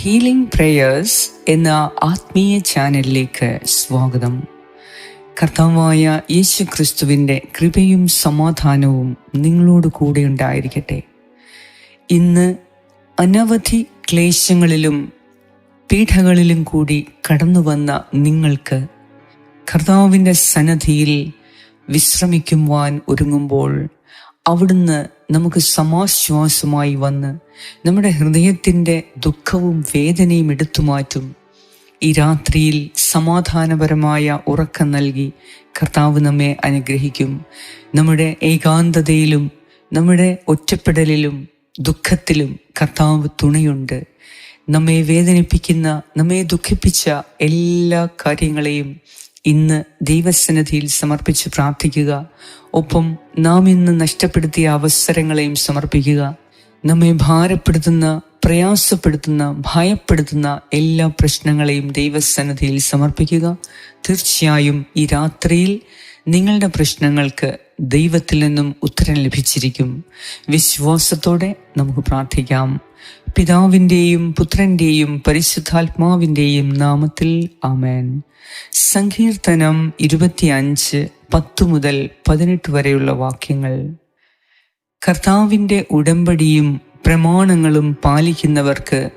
Healing prayers എന്ന ആത്മീയ ചാനലിലേക്ക് സ്വാഗതം. കർത്താവായ യേശു ക്രിസ്തുവിന്റെ കൃപയും സമാധാനവും നിങ്ങളോട് കൂടെ ഉണ്ടായിരിക്കട്ടെ. ഇന്ന് അനവധി ക്ലേശങ്ങളിലും പീഠകളിലും കൂടി കടന്നു വന്ന നിങ്ങൾക്ക് കർത്താവിന്റെ സന്നദ്ധിയിൽ വിശ്രമിക്കുവാൻ ഒരുങ്ങുമ്പോൾ അവിടുന്ന് നമുക്ക് സമാശ്വാസമായി വന്ന് നമ്മുടെ ഹൃദയത്തിന്റെ ദുഃഖവും വേദനയും എടുത്തു മാറ്റും. ഈ രാത്രിയിൽ സമാധാനപരമായ ഉറക്കം നൽകി കർത്താവ് നമ്മെ അനുഗ്രഹിക്കും. നമ്മുടെ ഏകാന്തതയിലും നമ്മുടെ ഒറ്റപ്പെടലിലും ദുഃഖത്തിലും കർത്താവ് തുണയുണ്ട്. നമ്മെ വേദനിപ്പിക്കുന്ന നമ്മെ ദുഃഖിപ്പിച്ച എല്ലാ കാര്യങ്ങളെയും ഇന്ന് ദൈവസന്നിധിയിൽ സമർപ്പിച്ച് പ്രാർത്ഥിക്കുക. ഒപ്പം നാം ഇന്ന് നഷ്ടപ്പെടുത്തിയ അവസരങ്ങളെയും സമർപ്പിക്കുക. നമ്മെ ഭാരപ്പെടുത്തുന്ന പ്രയാസപ്പെടുത്തുന്ന ഭയപ്പെടുത്തുന്ന എല്ലാ പ്രശ്നങ്ങളെയും ദൈവസന്നിധിയിൽ സമർപ്പിക്കുക. തീർച്ചയായും ഈ രാത്രിയിൽ നിങ്ങളുടെ പ്രശ്നങ്ങൾക്ക് ദൈവത്തിൽ നിന്നും ഉത്തരം ലഭിച്ചിരിക്കും. വിശ്വാസത്തോടെ നമുക്ക് പ്രാർത്ഥിക്കാം. പിതാവിന്റെയും പുത്രന്റെയും പരിശുദ്ധാത്മാവിന്റെയും നാമത്തിൽ ആമേൻ. സങ്കീർത്തനം ഇരുപത്തിയഞ്ച് പത്ത് മുതൽ പതിനെട്ട് വരെയുള്ള വാക്യങ്ങൾ. കർത്താവിന്റെ ഉടമ്പടിയും പ്രമാണങ്ങളും പാലിക്കുന്നവർക്ക്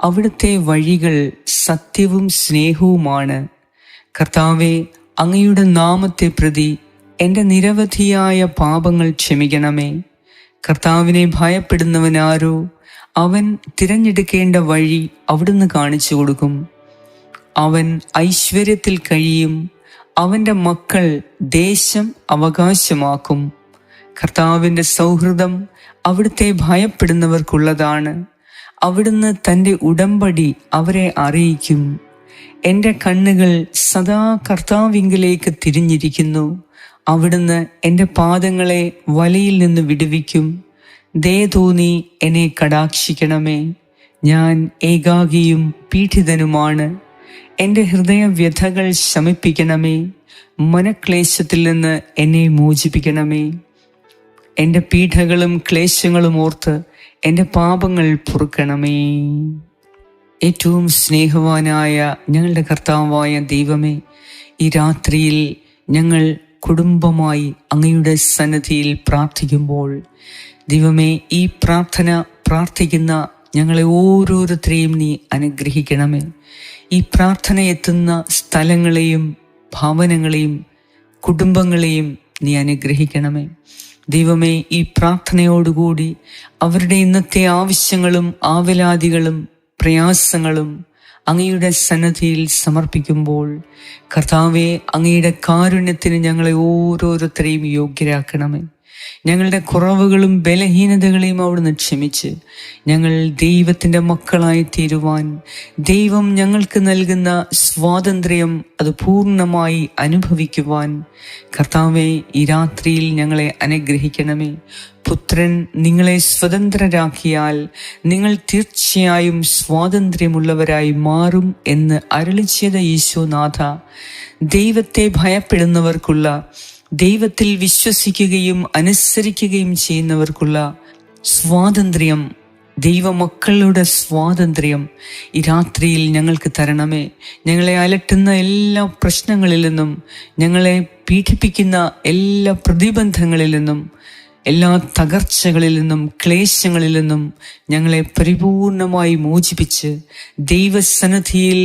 അവിടുത്തെ വഴികൾ സത്യവും സ്നേഹവുമാണ്. കർത്താവെ അങ്ങയുടെ നാമത്തെ പ്രതി എന്റെ നിരവധിയായ പാപങ്ങൾ ക്ഷമിക്കണമേ. കർത്താവിനെ ഭയപ്പെടുന്നവനാരോ അവൻ തിരഞ്ഞെടുക്കേണ്ട വഴി അവിടുന്ന് കാണിച്ചു കൊടുക്കും. അവൻ ഐശ്വര്യത്തിൽ കഴിയും. അവന്റെ മക്കൾ ദേശം അവകാശമാക്കും. കർത്താവിന്റെ സൗഹൃദം അവിടുത്തെ ഭയപ്പെടുന്നവർക്കുള്ളതാണ്. അവിടുന്ന് തന്റെ ഉടമ്പടി അവരെ അറിയിക്കും. എന്റെ കണ്ണുകൾ സദാ കർത്താവിങ്കിലേക്ക് തിരിഞ്ഞിരിക്കുന്നു. അവിടുന്ന് എന്റെ പാദങ്ങളെ വലയിൽ നിന്ന് വിടുവിക്കും. ദേ എന്നെ കടാക്ഷിക്കണമേ. ഞാൻ ഏകാകിയും പീഡിതനുമാണ്. എന്റെ ഹൃദയവ്യഥകൾ ശമിപ്പിക്കണമേ. മനക്ലേശത്തിൽ നിന്ന് എന്നെ മോചിപ്പിക്കണമേ. എന്റെ പീഠകളും ക്ലേശങ്ങളും ഓർത്ത് എന്റെ പാപങ്ങൾ പൊറുക്കണമേ. ഏറ്റവും സ്നേഹവാനായ ഞങ്ങളുടെ കർത്താവായ ദൈവമേ ഈ രാത്രിയിൽ ഞങ്ങൾ കുടുംബമായി അങ്ങയുടെ സന്നദ്ധിയിൽ പ്രാർത്ഥിക്കുമ്പോൾ ദൈവമേ ഈ പ്രാർത്ഥന പ്രാർത്ഥിക്കുന്ന ഞങ്ങളെ ഓരോരുത്തരെയും നീ അനുഗ്രഹിക്കണമേ. ഈ പ്രാർത്ഥന എത്തുന്ന സ്ഥലങ്ങളെയും ഭവനങ്ങളെയും കുടുംബങ്ങളെയും നീ അനുഗ്രഹിക്കണമേ. ദൈവമേ ഈ പ്രാർത്ഥനയോടുകൂടി അവരുടെ ഇന്നത്തെ ആവശ്യങ്ങളും ആവലാദികളും പ്രയാസങ്ങളും അങ്ങയുടെ സന്നദ്ധിയിൽ സമർപ്പിക്കുമ്പോൾ കർത്താവെ അങ്ങയുടെ കാരുണ്യത്തിന് ഞങ്ങളെ ഓരോരുത്തരെയും യോഗ്യരാക്കണമേ. ഞങ്ങളുടെ കുറവുകളും ബലഹീനതകളെയും അവിടുന്ന് ക്ഷമിച്ച് ഞങ്ങൾ ദൈവത്തിന്റെ മക്കളായി തീരുവാൻ ദൈവം ഞങ്ങൾക്ക് നൽകുന്ന സ്വാതന്ത്ര്യം അത് പൂർണമായി അനുഭവിക്കുവാൻ. കർത്താവെ ഈ രാത്രിയിൽ ഞങ്ങളെ അനുഗ്രഹിക്കണമേ. പുത്രൻ നിങ്ങളെ സ്വതന്ത്രരാക്കിയാൽ നിങ്ങൾ തീർച്ചയായും സ്വാതന്ത്ര്യമുള്ളവരായി മാറും എന്ന് അരളിച്ചത് ഈശോനാഥ ദൈവത്തെ ഭയപ്പെടുന്നവർക്കുള്ള ദൈവത്തിൽ വിശ്വസിക്കുകയും അനുസരിക്കുകയും ചെയ്യുന്നവർക്കുള്ള സ്വാതന്ത്ര്യം ദൈവമക്കളുടെ സ്വാതന്ത്ര്യം ഈ രാത്രിയിൽ ഞങ്ങൾക്ക് തരണമേ. ഞങ്ങളെ അലട്ടുന്ന എല്ലാ പ്രശ്നങ്ങളിൽ നിന്നും ഞങ്ങളെ പീഡിപ്പിക്കുന്ന എല്ലാ പ്രതിബന്ധങ്ങളിൽ നിന്നും എല്ലാ തകർച്ചകളിൽ നിന്നും ക്ലേശങ്ങളിൽ നിന്നും ഞങ്ങളെ പരിപൂർണമായി മോചിപ്പിച്ച് ദൈവസന്നിധിയിൽ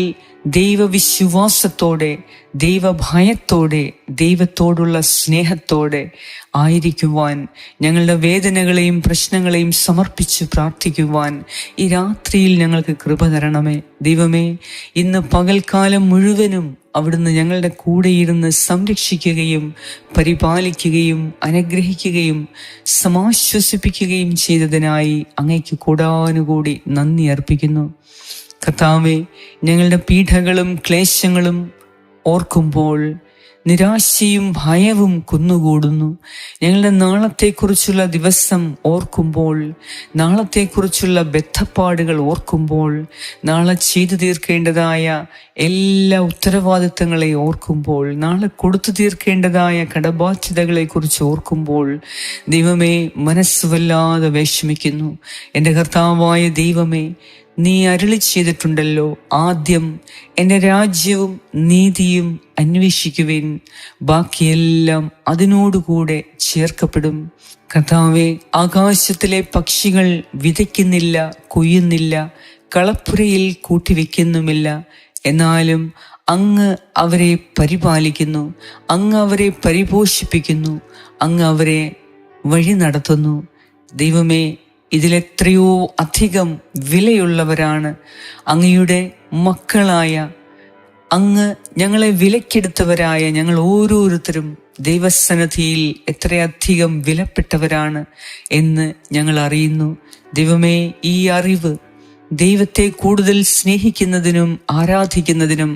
ദൈവവിശ്വാസത്തോടെ ദൈവഭയത്തോടെ ദൈവത്തോടുള്ള സ്നേഹത്തോടെ ആയിരിക്കുവാൻ ഞങ്ങളുടെ വേദനകളെയും പ്രശ്നങ്ങളെയും സമർപ്പിച്ച് പ്രാർത്ഥിക്കുവാൻ ഈ രാത്രിയിൽ ഞങ്ങൾക്ക് കൃപ തരണമേ. ദൈവമേ ഇന്ന് പകൽക്കാലം മുഴുവനും അവിടുന്ന് ഞങ്ങളുടെ കൂടെയിരുന്ന് സംരക്ഷിക്കുകയും പരിപാലിക്കുകയും അനുഗ്രഹിക്കുകയും സമാശ്വസിപ്പിക്കുകയും ചെയ്തതിനായി അങ്ങയ്ക്ക് കൂടാനുകൂടി നന്ദി അർപ്പിക്കുന്നു. കർത്താവെ ഞങ്ങളുടെ പീഠകളും ക്ലേശങ്ങളും ഓർക്കുമ്പോൾ നിരാശയും ഭയവും കുന്നുകൂടുന്നു. ഞങ്ങളുടെ നാളത്തെക്കുറിച്ചുള്ള ദിവസം ഓർക്കുമ്പോൾ നാളത്തെക്കുറിച്ചുള്ള ബദ്ധപ്പാടുകൾ ഓർക്കുമ്പോൾ നാളെ ചെയ്തു തീർക്കേണ്ടതായ എല്ലാ ഉത്തരവാദിത്തങ്ങളെ ഓർക്കുമ്പോൾ നാളെ കൊടുത്തു തീർക്കേണ്ടതായ കടബാധ്യതകളെക്കുറിച്ച് ഓർക്കുമ്പോൾ ദൈവമേ മനസ്സ് വല്ലാതെ വിഷമിക്കുന്നു. എന്റെ കർത്താവായ ദൈവമേ നീ അരുളി ചെയ്തിട്ടുണ്ടല്ലോ. ആദ്യം എന്റെ രാജ്യവും നീതിയും അന്വേഷിക്കുവിൻ. ബാക്കിയെല്ലാം അതിനോടുകൂടെ ചേർക്കപ്പെടും. കഥാവെ ആകാശത്തിലെ പക്ഷികൾ വിതയ്ക്കുന്നില്ല കൊയ്യുന്നില്ല കളപ്പുരയിൽ കൂട്ടിവെക്കുന്നുമില്ല. എന്നാലും അങ്ങ് അവരെ പരിപാലിക്കുന്നു അങ്ങ് അവരെ പരിപോഷിപ്പിക്കുന്നു അങ്ങ് അവരെ വഴി നടത്തുന്നു. ദൈവമേ ഇതിലെത്രയോ അധികം വിലയുള്ളവരാണ് അങ്ങയുടെ മക്കളായ അങ്ങ് ഞങ്ങളെ വിലക്കെടുത്തവരായ ഞങ്ങൾ ഓരോരുത്തരും ദൈവസന്നധിയിൽ എത്രയധികം വിലപ്പെട്ടവരാണ് എന്ന് ഞങ്ങൾ അറിയുന്നു. ദൈവമേ ഈ അറിവ് ദൈവത്തെ കൂടുതൽ സ്നേഹിക്കുന്നതിനും ആരാധിക്കുന്നതിനും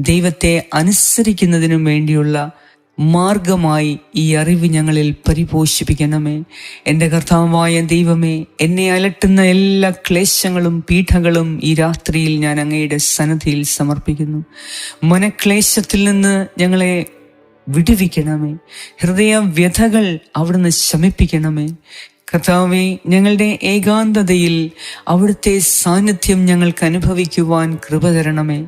ദൈവത്തെ അനുസരിക്കുന്നതിനും വേണ്ടിയുള്ള മാർഗമായി ഈ അറിവ് ഞങ്ങളിൽ പരിപോഷിപ്പിക്കണമേ. എന്റെ കർത്താവായ ദൈവമേ എന്നെ അലട്ടുന്ന എല്ലാ ക്ലേശങ്ങളും പീഠങ്ങളും ഈ രാത്രിയിൽ ഞാൻ അങ്ങയുടെ സന്നദ്ധിയിൽ സമർപ്പിക്കുന്നു. മനക്ലേശത്തിൽ നിന്ന് ഞങ്ങളെ വിടുവിക്കണമേ. ഹൃദയ വ്യഥകൾ അവിടുന്ന് ശമിപ്പിക്കണമേ. കർത്താവെ ഞങ്ങളുടെ ഏകാന്തതയിൽ അവിടുത്തെ സാന്നിധ്യം ഞങ്ങൾക്ക് അനുഭവിക്കുവാൻ കൃപ തരണമേ.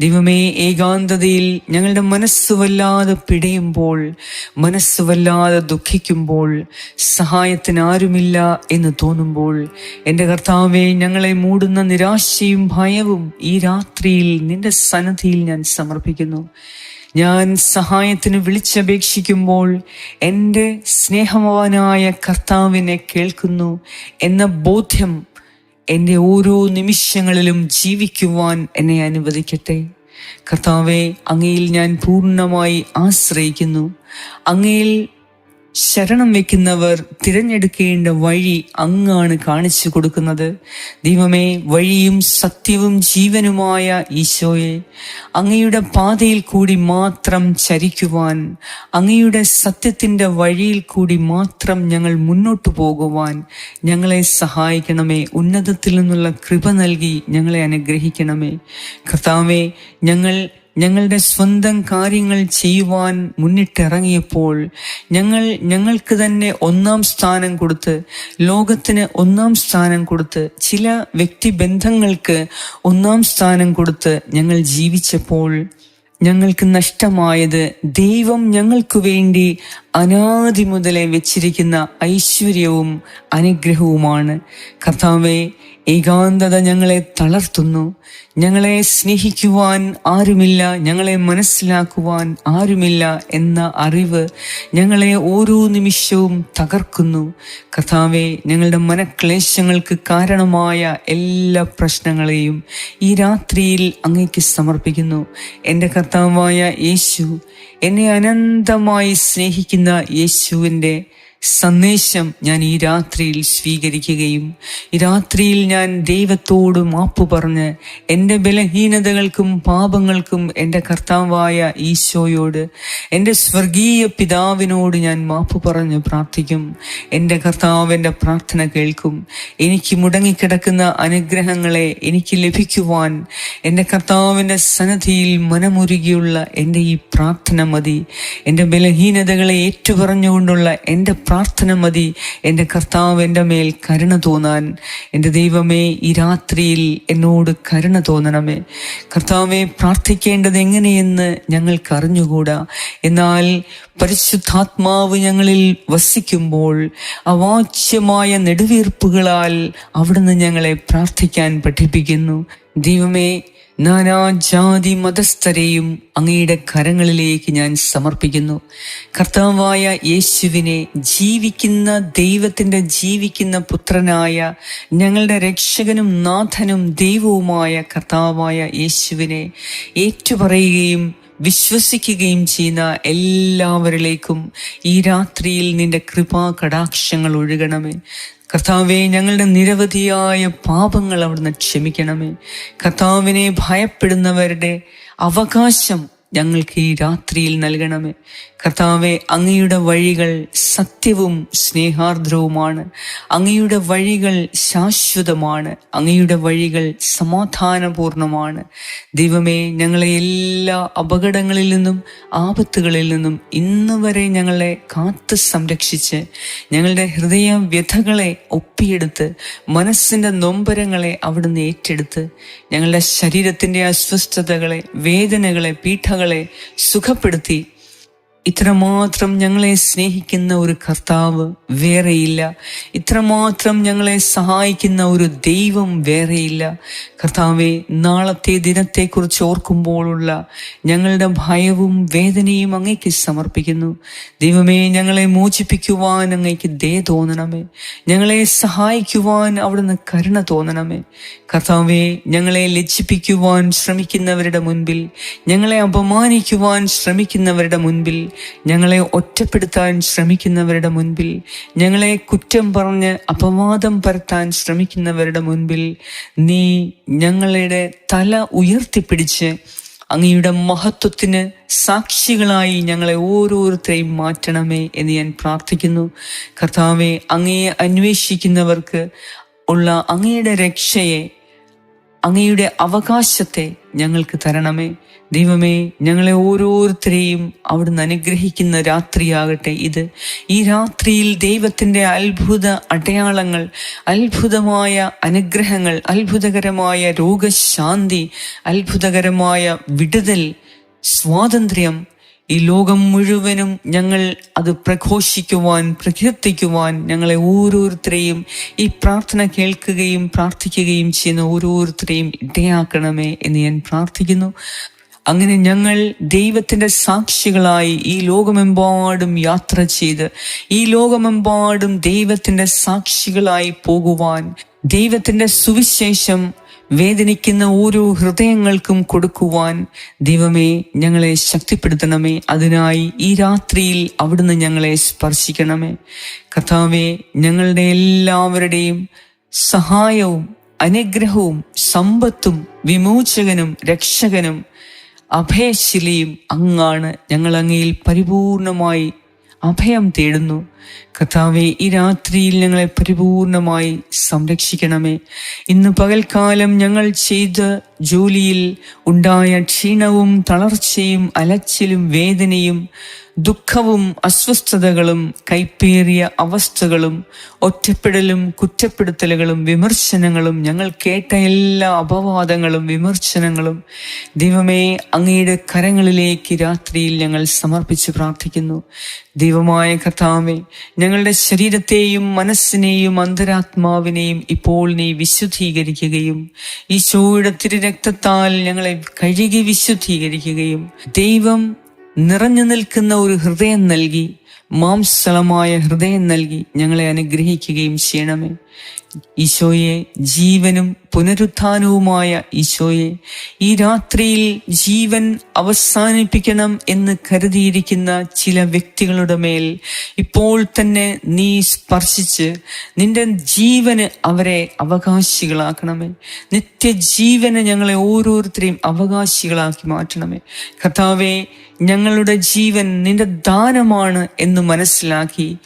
ദൈവമേ ഏകാന്തതയിൽ ഞങ്ങളുടെ മനസ്സ് വല്ലാതെ പിടയുമ്പോൾ മനസ്സ് വല്ലാതെ ദുഃഖിക്കുമ്പോൾ സഹായത്തിന് ആരുമില്ല എന്ന് തോന്നുമ്പോൾ എന്റെ കർത്താവെ ഞങ്ങളെ മൂടുന്ന നിരാശയും ഭയവും ഈ രാത്രിയിൽ നിന്റെ സന്നദ്ധിയിൽ ഞാൻ സമർപ്പിക്കുന്നു. ഞാൻ സഹായത്തിന് വിളിച്ചപേക്ഷിക്കുമ്പോൾ എന്റെ സ്നേഹവാനായ കർത്താവിനെ കേൾക്കുന്നു എന്ന ബോധ്യം എന്റെ ഓരോ നിമിഷങ്ങളിലും ജീവിക്കുവാൻ എന്നെ അനുവദിക്കട്ടെ. കർത്താവെ അങ്ങയിൽ ഞാൻ പൂർണമായി ആശ്രയിക്കുന്നു. അങ്ങയിൽ ശരണം വെക്കുന്നവർ തിരഞ്ഞെടുക്കേണ്ട വഴി അങ്ങാണ് കാണിച്ചു കൊടുക്കുന്നത്. ദൈവമേ വഴിയും സത്യവും ജീവനുമായ ഈശോയെ അങ്ങയുടെ പാതയിൽ കൂടി മാത്രം ചരിക്കുവാൻ അങ്ങയുടെ സത്യത്തിന്റെ വഴിയിൽ കൂടി മാത്രം ഞങ്ങൾ മുന്നോട്ടു പോകുവാൻ ഞങ്ങളെ സഹായിക്കണമേ. ഉന്നതത്തിൽ നിന്നുള്ള കൃപ നൽകി ഞങ്ങളെ അനുഗ്രഹിക്കണമേ. കർത്താവെ ഞങ്ങൾ ഞങ്ങളുടെ സ്വന്തം കാര്യങ്ങൾ ചെയ്യുവാൻ മുന്നിട്ടിറങ്ങിയപ്പോൾ ഞങ്ങൾ ഞങ്ങൾക്ക് തന്നെ ഒന്നാം സ്ഥാനം കൊടുത്ത് ലോകത്തിന് ഒന്നാം സ്ഥാനം കൊടുത്ത് ചില വ്യക്തിബന്ധങ്ങൾക്ക് ഒന്നാം സ്ഥാനം കൊടുത്ത് ഞങ്ങൾ ജീവിച്ചപ്പോൾ ഞങ്ങൾക്ക് നഷ്ടമായത് ദൈവം ഞങ്ങൾക്ക് വേണ്ടി അനാദി മുതലേ വെച്ചിരിക്കുന്ന ഐശ്വര്യവും അനുഗ്രഹവുമാണ്. കർത്താവെ ഏകാന്തത ഞങ്ങളെ തളർത്തുന്നു. ഞങ്ങളെ സ്നേഹിക്കുവാൻ ആരുമില്ല. ഞങ്ങളെ മനസ്സിലാക്കുവാൻ ആരുമില്ല എന്ന അറിവ് ഞങ്ങളെ ഓരോ നിമിഷവും തകർക്കുന്നു. കഥാവെ ഞങ്ങളുടെ മനക്ലേശങ്ങൾക്ക് കാരണമായ എല്ലാ പ്രശ്നങ്ങളെയും ഈ രാത്രിയിൽ അങ്ങേക്ക് സമർപ്പിക്കുന്നു. എന്റെ കർത്താവായ യേശു എന്നെ അനന്തമായി സ്നേഹിക്കുന്ന യേശുവിന്റെ സന്ദേശം ഞാൻ ഈ രാത്രിയിൽ സ്വീകരിക്കുകയും ഈ രാത്രിയിൽ ഞാൻ ദൈവത്തോട് മാപ്പ് പറഞ്ഞ് എന്റെ ബലഹീനതകൾക്കും പാപങ്ങൾക്കും എന്റെ കർത്താവായ ഈശോയോട് എന്റെ സ്വർഗീയ പിതാവിനോട് ഞാൻ മാപ്പ് പറഞ്ഞ് പ്രാർത്ഥിക്കും. എന്റെ കർത്താവ് എന്റെ പ്രാർത്ഥന കേൾക്കും. എനിക്ക് മുടങ്ങിക്കിടക്കുന്ന അനുഗ്രഹങ്ങളെ എനിക്ക് ലഭിക്കുവാൻ എന്റെ കർത്താവിന്റെ സന്നദ്ധിയിൽ മനമുരുകിയുള്ള എന്റെ ഈ പ്രാർത്ഥന മതി. എന്റെ ബലഹീനതകളെ ഏറ്റുപറഞ്ഞുകൊണ്ടുള്ള എന്റെ പ്രാർത്ഥന മതി. എന്റെ കർത്താവ് എന്റെ മേൽ കരുണ തോന്നാൻ. എന്റെ ദൈവമേ ഈ രാത്രിയിൽ എന്നോട് കരുണ തോന്നണമേ. കർത്താവെ പ്രാർത്ഥിക്കേണ്ടത് എങ്ങനെയെന്ന് ഞങ്ങൾക്ക് അറിഞ്ഞുകൂടാ. എന്നാൽ പരിശുദ്ധാത്മാവ് ഞങ്ങളിൽ വസിക്കുമ്പോൾ അവാച്യമായ നെടുവീർപ്പുകളാൽ അവിടുന്ന് ഞങ്ങളെ പ്രാർത്ഥിക്കാൻ പഠിപ്പിക്കുന്നു. ദൈവമേ നാനാജാതി മതസ്ഥരെയും അങ്ങയുടെ കരങ്ങളിലേക്ക് ഞാൻ സമർപ്പിക്കുന്നു. കർത്താവായ യേശുവിനെ ജീവിക്കുന്ന ദൈവത്തിന്റെ ജീവിക്കുന്ന പുത്രനായ ഞങ്ങളുടെ രക്ഷകനും നാഥനും ദൈവവുമായ കർത്താവായ യേശുവിനെ ഏറ്റുപറയുകയും വിശ്വസിക്കുകയും ചെയ്യുന്ന എല്ലാവരിലേക്കും ഈ രാത്രിയിൽ നിന്റെ കൃപാ കടാക്ഷങ്ങൾ ഒഴുകണമേ. കർത്താവെ ഞങ്ങളുടെ നിരവധിയായ പാപങ്ങൾ അവിടുന്ന് ക്ഷമിക്കണമേ. കർത്താവിനെ ഭയപ്പെടുന്നവരുടെ അവകാശം ഞങ്ങൾക്ക് ഈ രാത്രിയിൽ നൽകണമേ. കർത്താവെ അങ്ങയുടെ വഴികൾ സത്യവും സ്നേഹാർദ്രവുമാണ്. അങ്ങയുടെ വഴികൾ ശാശ്വതമാണ്. അങ്ങയുടെ വഴികൾ സമാധാനപൂർണമാണ്. ദൈവമേ ഞങ്ങളെ എല്ലാ അപകടങ്ങളിൽ നിന്നും ആപത്തുകളിൽ നിന്നും ഇന്ന് വരെ ഞങ്ങളെ കാത്ത് സംരക്ഷിച്ച് ഞങ്ങളുടെ ഹൃദയ വ്യഥകളെ ഒപ്പിയെടുത്ത് മനസ്സിന്റെ നൊമ്പരങ്ങളെ അവിടുന്ന് ഏറ്റെടുത്ത് ഞങ്ങളുടെ ശരീരത്തിന്റെ അസ്വസ്ഥതകളെ വേദനകളെ പീഠകളെ സുഖപ്പെടുത്തി ഇത്രമാത്രം ഞങ്ങളെ സ്നേഹിക്കുന്ന ഒരു കർത്താവ് വേറെയില്ല. ഇത്രമാത്രം ഞങ്ങളെ സഹായിക്കുന്ന ഒരു ദൈവം വേറെയില്ല. കർത്താവെ നാളത്തെ ദിനത്തെക്കുറിച്ച് ഓർക്കുമ്പോഴുള്ള ഞങ്ങളുടെ ഭയവും വേദനയും അങ്ങേക്ക് സമർപ്പിക്കുന്നു. ദൈവമേ ഞങ്ങളെ മോചിപ്പിക്കുവാൻ അങ്ങേക്ക് ദയ തോന്നണമേ. ഞങ്ങളെ സഹായിക്കുവാൻ അവിടുന്ന് കരുണ തോന്നണമേ. കർത്താവെ ഞങ്ങളെ ലജ്ജിപ്പിക്കുവാൻ ശ്രമിക്കുന്നവരുടെ മുൻപിൽ ഞങ്ങളെ അപമാനിക്കുവാൻ ശ്രമിക്കുന്നവരുടെ മുൻപിൽ ഞങ്ങളെ ഒറ്റപ്പെടുത്താൻ ശ്രമിക്കുന്നവരുടെ മുൻപിൽ ഞങ്ങളെ കുറ്റം പറഞ്ഞ് അപവാദം പരത്താൻ ശ്രമിക്കുന്നവരുടെ മുൻപിൽ നീ ഞങ്ങളുടെ തല ഉയർത്തിപ്പിടിച്ച് അങ്ങയുടെ മഹത്വത്തിന് സാക്ഷികളായി ഞങ്ങളെ ഓരോരുത്തരെയും മാറ്റണമേ എന്ന് ഞാൻ പ്രാർത്ഥിക്കുന്നു. കർത്താവെ അങ്ങയെ അന്വേഷിക്കുന്നവർക്ക് ഉള്ള അങ്ങയുടെ രക്ഷയെ അങ്ങയുടെ അവകാശത്തെ ഞങ്ങൾക്ക് തരണമേ. ദൈവമേ ഞങ്ങളെ ഓരോരുത്തരെയും അവിടുന്ന് അനുഗ്രഹിക്കുന്ന രാത്രിയാകട്ടെ ഇത്. ഈ രാത്രിയിൽ ദൈവത്തിന്റെ അത്ഭുത അടയാളങ്ങൾ അത്ഭുതമായ അനുഗ്രഹങ്ങൾ അത്ഭുതകരമായ രോഗശാന്തി അത്ഭുതകരമായ വിടുതൽ സ്വാതന്ത്ര്യം ഈ ലോകം മുഴുവനും ഞങ്ങൾ അത് പ്രഘോഷിക്കുവാൻ പ്രകീർത്തിക്കുവാൻ ഞങ്ങളെ ഓരോരുത്തരെയും ഈ പ്രാർത്ഥന കേൾക്കുകയും പ്രാർത്ഥിക്കുകയും ചെയ്യുന്ന ഓരോരുത്തരെയും ഇടയാക്കണമേ എന്ന് ഞാൻ പ്രാർത്ഥിക്കുന്നു. അങ്ങനെ ഞങ്ങൾ ദൈവത്തിന്റെ സാക്ഷികളായി ഈ ലോകമെമ്പാടും യാത്ര ചെയ്ത് ഈ ലോകമെമ്പാടും ദൈവത്തിന്റെ സാക്ഷികളായി പോകുവാൻ ദൈവത്തിന്റെ സുവിശേഷം വേദനിക്കുന്ന ഓരോ ഹൃദയങ്ങൾക്കും കൊടുക്കുവാൻ ദൈവമേ ഞങ്ങളെ ശക്തിപ്പെടുത്തണമേ. അതിനായി ഈ രാത്രിയിൽ അവിടുന്ന് ഞങ്ങളെ സ്പർശിക്കണമേ. കഥാവെ ഞങ്ങളുടെ എല്ലാവരുടെയും സഹായവും അനുഗ്രഹവും സമ്പത്തും വിമോചകനും രക്ഷകനും അഭയശിലയും അങ്ങാണ് ഞങ്ങൾ അങ്ങയിൽ പരിപൂർണമായി അഭയം തേടുന്നു. കർത്താവെ ഈ രാത്രിയിൽ ഞങ്ങളെ പരിപൂർണമായി സംരക്ഷിക്കണമേ. ഇന്ന് പകൽക്കാലം ഞങ്ങൾ ചെയ്ത ജോലിയിൽ ഉണ്ടായ ക്ഷീണവും തളർച്ചയും അലച്ചിലും വേദനയും ദുഃഖവും അസ്വസ്ഥതകളും കൈപ്പേറിയ അവസ്ഥകളും ഒറ്റപ്പെടലും കുറ്റപ്പെടുത്തലുകളും വിമർശനങ്ങളും ഞങ്ങൾ കേട്ട എല്ലാ അപവാദങ്ങളും വിമർശനങ്ങളും ദൈവമേ അങ്ങയുടെ കരങ്ങളിലേക്ക് രാത്രിയിൽ ഞങ്ങൾ സമർപ്പിച്ച് പ്രാർത്ഥിക്കുന്നു. ദൈവമായ കർത്താവെ ഞങ്ങളുടെ ശരീരത്തെയും മനസ്സിനെയും അന്തരാത്മാവിനെയും ഇപ്പോൾ നീ വിശുദ്ധീകരിക്കുകയും ഈശോയുടെ തിരുരക്തത്താൽ ഞങ്ങളെ കഴുകി വിശുദ്ധീകരിക്കുകയും ദൈവം നിറഞ്ഞു നിൽക്കുന്ന ഒരു ഹൃദയം നൽകി മാംസളമായ ഹൃദയം നൽകി ഞങ്ങളെ അനുഗ്രഹിക്കുകയും ചെയ്യണമേ. ഈശോയെ ജീവനും പുനരുത്ഥാനവുമായ ഈശോയെ ഈ രാത്രിയിൽ ജീവൻ അവസാനിപ്പിക്കണം എന്ന് കരുതിയിരിക്കുന്ന ചില വ്യക്തികളുടെ മേൽ ഇപ്പോൾ തന്നെ നീ സ്പർശിച്ച് നിന്റെ ജീവന് അവരെ അവകാശികളാക്കണമേ. നിത്യജീവന് ഞങ്ങളെ ഓരോരുത്തരെയും അവകാശികളാക്കി മാറ്റണമേ. കഥാവെ ഞങ്ങളുടെ ജീവൻ നിന്റെ ദാനമാണ് എന്ന് മനസ്സിലാക്കി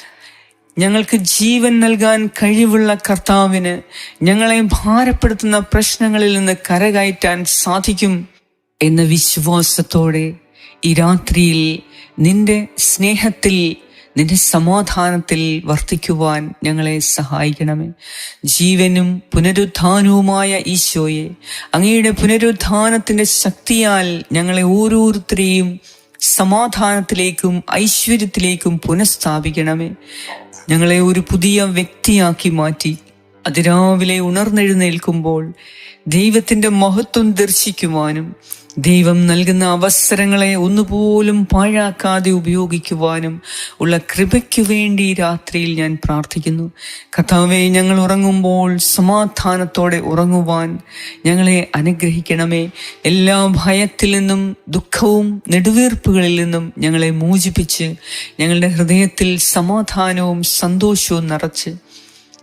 ഞങ്ങൾക്ക് ജീവൻ നൽകാൻ കഴിവുള്ള കർത്താവിന് ഞങ്ങളെ ഭാരപ്പെടുത്തുന്ന പ്രശ്നങ്ങളിൽ നിന്ന് കരകയറ്റാൻ സാധിക്കും എന്ന വിശ്വാസത്തോടെ ഈ രാത്രിയിൽ നിന്റെ സ്നേഹത്തിൽ നിന്റെ സമാധാനത്തിൽ വർത്തിക്കുവാൻ ഞങ്ങളെ സഹായിക്കണമേ. ജീവനും പുനരുദ്ധാനവുമായ ഈശോയെ അങ്ങയുടെ പുനരുത്ഥാനത്തിന്റെ ശക്തിയാൽ ഞങ്ങളെ ഓരോരുത്തരെയും സമാധാനത്തിലേക്കും ഐശ്വര്യത്തിലേക്കും പുനഃസ്ഥാപിക്കണമേ. ഞങ്ങളെ ഒരു പുതിയ വ്യക്തിയാക്കി മാറ്റി. അതിരാവിലെ ഉണർന്നെഴുന്നേൽക്കുമ്പോൾ ദൈവത്തിന്റെ മഹത്വം ദർശിക്കുവാനും ദൈവം നൽകുന്ന അവസരങ്ങളെ ഒന്നുപോലും പാഴാക്കാതെ ഉപയോഗിക്കുവാനും ഉള്ള കൃപയ്ക്കു വേണ്ടി രാത്രിയിൽ ഞാൻ പ്രാർത്ഥിക്കുന്നു. കഥാവെ ഞങ്ങൾ ഉറങ്ങുമ്പോൾ സമാധാനത്തോടെ ഉറങ്ങുവാൻ ഞങ്ങളെ അനുഗ്രഹിക്കണമേ. എല്ലാ ഭയത്തിൽ നിന്നും ദുഃഖവും നെടുവീർപ്പുകളിൽ നിന്നും ഞങ്ങളെ മോചിപ്പിച്ച് ഞങ്ങളുടെ ഹൃദയത്തിൽ സമാധാനവും സന്തോഷവും നിറച്ച്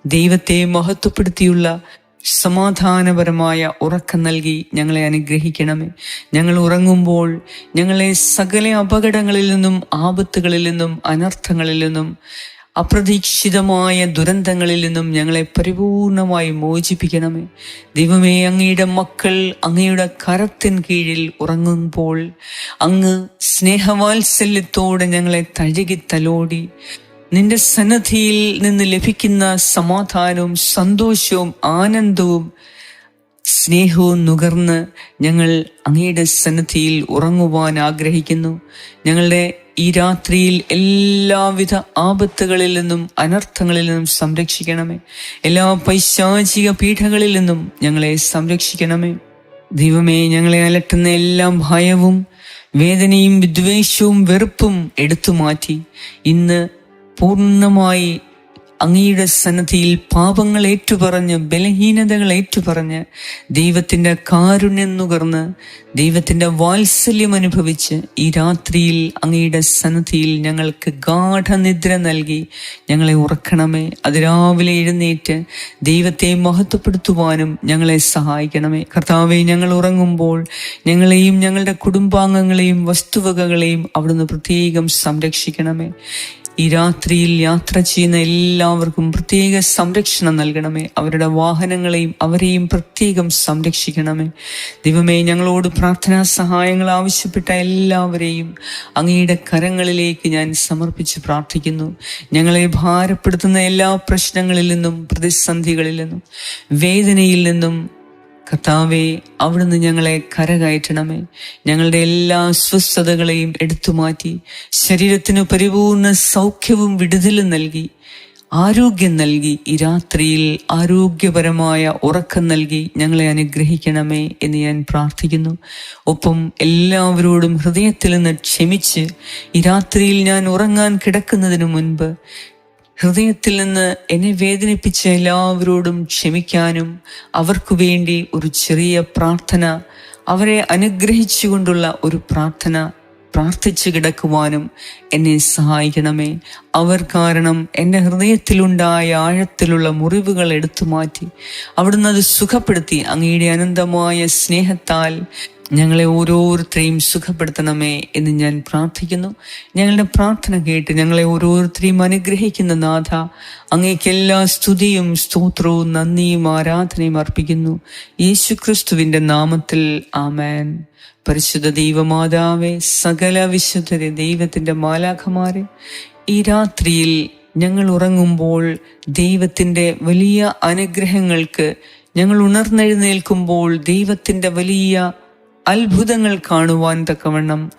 ദൈവത്തെ മഹത്വപ്പെടുത്തിയുള്ള സമാധാനപരമായ ഉറക്കം നൽകി ഞങ്ങളെ അനുഗ്രഹിക്കണമേ. ഞങ്ങൾ ഉറങ്ങുമ്പോൾ ഞങ്ങളെ സകല അപകടങ്ങളിൽ നിന്നും ആപത്തുകളിൽ നിന്നും അനർത്ഥങ്ങളിൽ നിന്നും അപ്രതീക്ഷിതമായ ദുരന്തങ്ങളിൽ നിന്നും ഞങ്ങളെ പരിപൂർണമായി മോചിപ്പിക്കണമേ. ദൈവമേ അങ്ങയുടെ മക്കൾ അങ്ങയുടെ കരത്തിൻ കീഴിൽ ഉറങ്ങുമ്പോൾ അങ്ങ് സ്നേഹവാത്സല്യത്തോടെ ഞങ്ങളെ തഴുകി തലോടി നിന്റെ സന്നദ്ധിയിൽ നിന്ന് ലഭിക്കുന്ന സമാധാനവും സന്തോഷവും ആനന്ദവും സ്നേഹവും നുകർന്ന് ഞങ്ങൾ അങ്ങയുടെ സന്നദ്ധിയിൽ ഉറങ്ങുവാൻ ആഗ്രഹിക്കുന്നു. ഞങ്ങളുടെ ഈ രാത്രിയിൽ എല്ലാവിധ ആപത്തുകളിൽ നിന്നും അനർത്ഥങ്ങളിൽ നിന്നും സംരക്ഷിക്കണമേ. എല്ലാ പൈശാചിക പീഠങ്ങളിൽ നിന്നും ഞങ്ങളെ സംരക്ഷിക്കണമേ. ദൈവമേ ഞങ്ങളെ അലട്ടുന്ന എല്ലാ ഭയവും വേദനയും വിദ്വേഷവും വെറുപ്പും എടുത്തു മാറ്റി. ഇന്ന് പൂർണമായി അങ്ങയുടെ സന്നദ്ധിയിൽ പാപങ്ങൾ ഏറ്റുപറഞ്ഞ് ബലഹീനതകൾ ഏറ്റുപറഞ്ഞ് ദൈവത്തിന്റെ കാരുണ്യം നുകർന്ന് ദൈവത്തിന്റെ വാത്സല്യം അനുഭവിച്ച് ഈ രാത്രിയിൽ അങ്ങയുടെ സന്നദ്ധിയിൽ ഞങ്ങൾക്ക് ഗാഠനിദ്ര നൽകി ഞങ്ങളെ ഉറക്കണമേ. അതിരാവിലെ എഴുന്നേറ്റ് ദൈവത്തെ മഹത്വപ്പെടുത്തുവാനും ഞങ്ങളെ സഹായിക്കണമേ. കർത്താവെ ഞങ്ങൾ ഉറങ്ങുമ്പോൾ ഞങ്ങളെയും ഞങ്ങളുടെ കുടുംബാംഗങ്ങളെയും വസ്തുവകകളെയും അവിടുന്ന് പ്രത്യേകം സംരക്ഷിക്കണമേ. ഈ രാത്രിയിൽ യാത്ര ചെയ്യുന്ന എല്ലാവർക്കും പ്രത്യേക സംരക്ഷണം നൽകണമേ. അവരുടെ വാഹനങ്ങളെയും അവരെയും പ്രത്യേകം സംരക്ഷിക്കണമേ. ദൈവമേ ഞങ്ങളോട് പ്രാർത്ഥനാ സഹായങ്ങൾ ആവശ്യപ്പെട്ട എല്ലാവരെയും അങ്ങയുടെ കരങ്ങളിലേക്ക് ഞാൻ സമർപ്പിച്ച് പ്രാർത്ഥിക്കുന്നു. ഞങ്ങളെ ഭാരപ്പെടുത്തുന്ന എല്ലാ പ്രശ്നങ്ങളിൽ നിന്നും പ്രതിസന്ധികളിൽ നിന്നും വേദനയിൽ നിന്നും കർത്താവെ അവിടുന്ന് ഞങ്ങളെ കരകയറ്റണമേ. ഞങ്ങളുടെ എല്ലാ അസ്വസ്ഥതകളെയും എടുത്തു മാറ്റി ശരീരത്തിന് പരിപൂർണ സൗഖ്യവും വിടുതലും നൽകി ആരോഗ്യം നൽകി ഈ രാത്രിയിൽ ആരോഗ്യപരമായ ഉറക്കം നൽകി ഞങ്ങളെ അനുഗ്രഹിക്കണമേ എന്ന് ഞാൻ പ്രാർത്ഥിക്കുന്നു. ഒപ്പം എല്ലാവരോടും ഹൃദയത്തിൽ നിന്ന് ക്ഷമിച്ച് ഈ രാത്രിയിൽ ഞാൻ ഉറങ്ങാൻ കിടക്കുന്നതിന് മുൻപ് ഹൃദയത്തിൽ നിന്ന് എന്നെ വേദനിപ്പിച്ച എല്ലാവരോടും ക്ഷമിക്കാനും അവർക്കു വേണ്ടി ഒരു ചെറിയ പ്രാർത്ഥന അവരെ അനുഗ്രഹിച്ചുകൊണ്ടുള്ള ഒരു പ്രാർത്ഥന. പ്രാർത്ഥിച്ചു കിടക്കുവാനും എന്നെ സഹായിക്കണമേ. അവർ കാരണം എന്റെ ഹൃദയത്തിലുണ്ടായ ആഴത്തിലുള്ള മുറിവുകൾ എടുത്തു മാറ്റി. അവിടുന്ന് അത് സുഖപ്പെടുത്തി അങ്ങയുടെ അനന്തമായ സ്നേഹത്താൽ ഞങ്ങളെ ഓരോരുത്തരെയും സുഖപ്പെടുത്തണമേ എന്ന് ഞാൻ പ്രാർത്ഥിക്കുന്നു. ഞങ്ങളുടെ പ്രാർത്ഥന കേട്ട് ഞങ്ങളെ ഓരോരുത്തരെയും അനുഗ്രഹിക്കുന്ന നാഥ അങ്ങേക്ക് എല്ലാ സ്തുതിയും സ്തോത്രവും നന്ദിയും ആരാധനയും അർപ്പിക്കുന്നു. യേശു ക്രിസ്തുവിന്റെ നാമത്തിൽ ആമേൻ. പരിശുദ്ധ ദൈവമാതാവെ സകല വിശുദ്ധരെ ദൈവത്തിന്റെ മാലാഖമാരെ ഈ രാത്രിയിൽ ഞങ്ങൾ ഉറങ്ങുമ്പോൾ ദൈവത്തിന്റെ വലിയ അനുഗ്രഹങ്ങൾക്ക് ഞങ്ങൾ ഉണർന്നെഴുന്നേൽക്കുമ്പോൾ ദൈവത്തിന്റെ വലിയ അത്ഭുതങ്ങൾ കാണുവാൻ തക്കവണ്ണം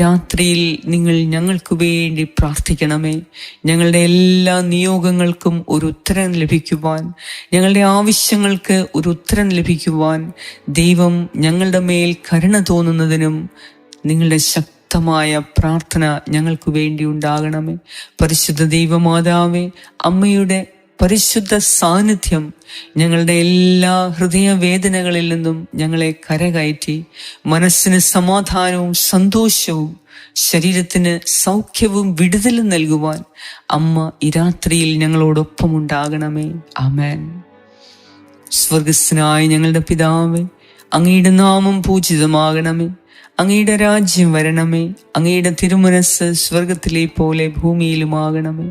രാത്രിയിൽ നിങ്ങൾ ഞങ്ങൾക്ക് വേണ്ടി പ്രാർത്ഥിക്കണമേ. ഞങ്ങളുടെ എല്ലാ നിയോഗങ്ങൾക്കും ഒരു ഉത്തരം ലഭിക്കുവാൻ ഞങ്ങളുടെ ആവശ്യങ്ങൾക്ക് ഒരു ഉത്തരം ലഭിക്കുവാൻ ദൈവം ഞങ്ങളുടെ മേൽ കരുണ തോന്നുന്നതിനും നിങ്ങളുടെ ശക്തമായ പ്രാർത്ഥന ഞങ്ങൾക്ക് വേണ്ടി ഉണ്ടാകണമേ. പരിശുദ്ധ ദൈവമാതാവേ അമ്മയുടെ പരിശുദ്ധ സാന്നിധ്യം ഞങ്ങളുടെ എല്ലാ ഹൃദയവേദനകളിൽ നിന്നും ഞങ്ങളെ കരകയറ്റി മനസ്സിന് സമാധാനവും സന്തോഷവും ശരീരത്തിന് സൗഖ്യവും വിടുതലും നൽകുവാൻ അമ്മ ഈ രാത്രിയിൽ ഞങ്ങളോടൊപ്പം ഉണ്ടാകണമേ. അമേൻ സ്വർഗസ്നായ ഞങ്ങളുടെ പിതാവേ അങ്ങയുടെ നാമം പൂജിതമാകണമേ. അങ്ങയുടെ രാജ്യം വരണമേ. അങ്ങയുടെ തിരുമനസ് സ്വർഗത്തിലെ പോലെ ഭൂമിയിലുമാകണമേ.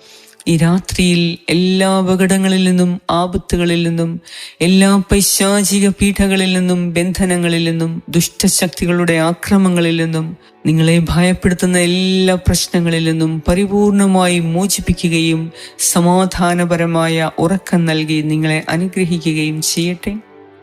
ഈ രാത്രിയിൽ എല്ലാ അപകടങ്ങളിൽ നിന്നും ആപത്തുകളിൽ നിന്നും എല്ലാ പൈശാചിക പീഠകളിൽ നിന്നും ബന്ധനങ്ങളിൽ നിന്നും ദുഷ്ടശക്തികളുടെ ആക്രമങ്ങളിൽ നിന്നും നിങ്ങളെ ഭയപ്പെടുത്തുന്ന എല്ലാ പ്രശ്നങ്ങളിൽ നിന്നും പരിപൂർണമായി മോചിപ്പിക്കുകയും സമാധാനപരമായ ഉറക്കം നൽകി നിങ്ങളെ അനുഗ്രഹിക്കുകയും ചെയ്യട്ടെ.